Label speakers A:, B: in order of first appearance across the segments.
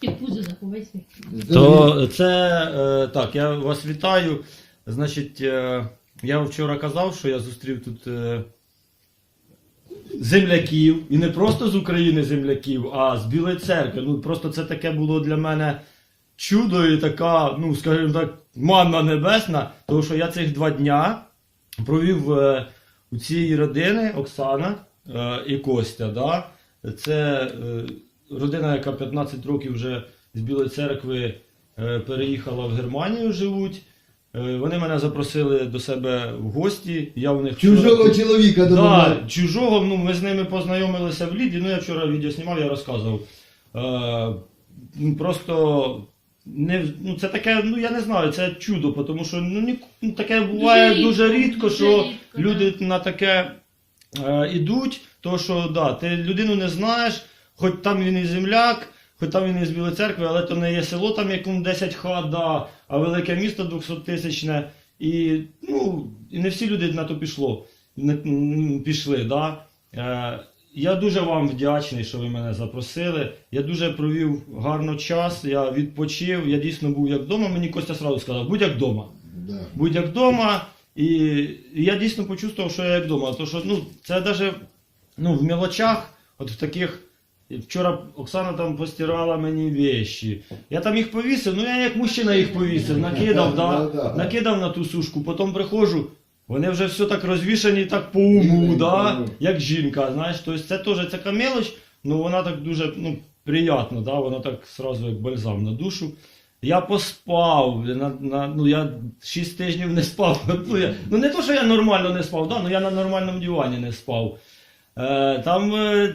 A: Під пузо заховайся.
B: То це е, так, я вас вітаю. Значить, е, я вчора казав, що я зустрів тут е, земляків. І не просто з України земляків, а з Білої церкви. Ну просто це таке було для мене чудо і така, ну, скажімо так, манна небесна. Тому що я цих два дня провів е, у цій родини Оксана е, і Костя. Да? Це е, родина, яка 15 років вже з Білої церкви е, переїхала в Германію, живуть. Е, Вони мене запросили до себе в гості. Я в них
C: Чужого
B: вчора-
C: чоловіка до
B: Да, чужого, ну ми з ними познайомилися в Ліді. Ну я вчора відео знімав, я розказував. Е, просто не, ну, це таке, ну я не знаю, це чудо, тому що ну, ні, ну, таке буває
A: рідко,
B: дуже рідко,
A: дуже
B: що
A: рідко, да.
B: люди на таке е, ідуть, то що да, ти людину не знаєш, хоч там він і земляк, хоч там він і з Білої церкви, але то не є село, там якому 10 хат, да, а велике місто 200-тисячне. І, ну, і не всі люди на то пішло, не, пішли. Да? Е, я дуже вам вдячний, що ви мене запросили. Я дуже провів гарно час, я відпочив, я дійсно був як вдома. Мені Костя сразу сказав, будь як вдома
C: Да.
B: будь як вдома. І, і я дійсно почувствував, що я як вдома. Тому що ну, це навіть ну, в мелочах, от в таких. Вчора Оксана там постирала мені вещі. Я там їх повісив, ну я як мужчина їх повісив, накидав, да,
C: Да, да.
B: накидав на ту сушку, потім приходжу, вони вже все так розвішані, так по уму, да, як жінка. Знаєш, тобто це теж така мелоч, ну вона так дуже ну, приємно, да, вона так сразу як бальзам на душу. Я поспав, на, на, ну я 6 тижнів не спав. Ну, я, ну не то, що я нормально не спав, да, ну я на нормальному дивані не спав. Е, там е,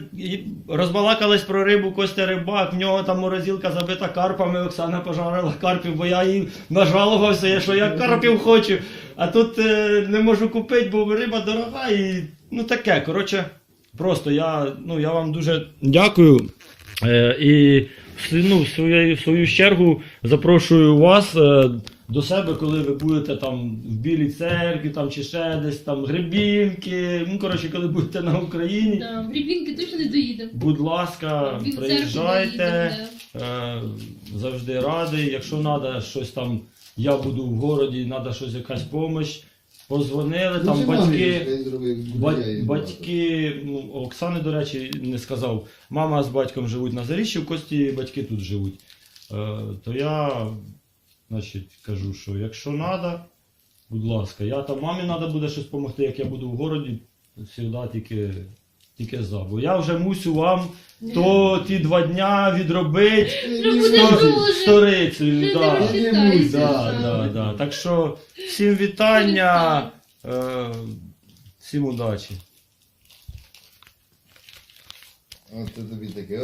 B: розбалакались про рибу Костя Рибак, в нього там морозилка забита карпами, Оксана пожарила карпів, бо я їй нажалувався, що я карпів хочу, а тут е, не можу купити, бо риба дорога і ну таке. Коротше, просто я, ну, я вам дуже дякую. І ну, в, свою, в свою чергу запрошую вас до себе, коли ви будете там в Білій церкві там, чи ще десь там Гребінки. Ну, коротше, коли будете на Україні.
A: Да, в Рібінки точно не доїдемо.
B: Будь ласка,
A: В
B: приїжджайте. Е, завжди радий. Якщо треба щось там, я буду в городі, треба щось якась допомога. Позвонили, там
C: Лучше
B: батьки. батьки, ну, Оксани, до речі, не сказав. Мама з батьком живуть на Заріччі, в Кості батьки тут живуть. Е, то я, значить, кажу, що якщо треба, будь ласка, я там мамі треба буде щось допомогти, як я буду в городі, завжди тільки, тільки за. Бо я вже мусю вам то ті два дня відробити
A: буде
B: сто-
A: дуже.
B: сторицею. Да.
A: Да,
B: да. да. Так що всім вітання, е, всім удачі.
C: От це тобі таке.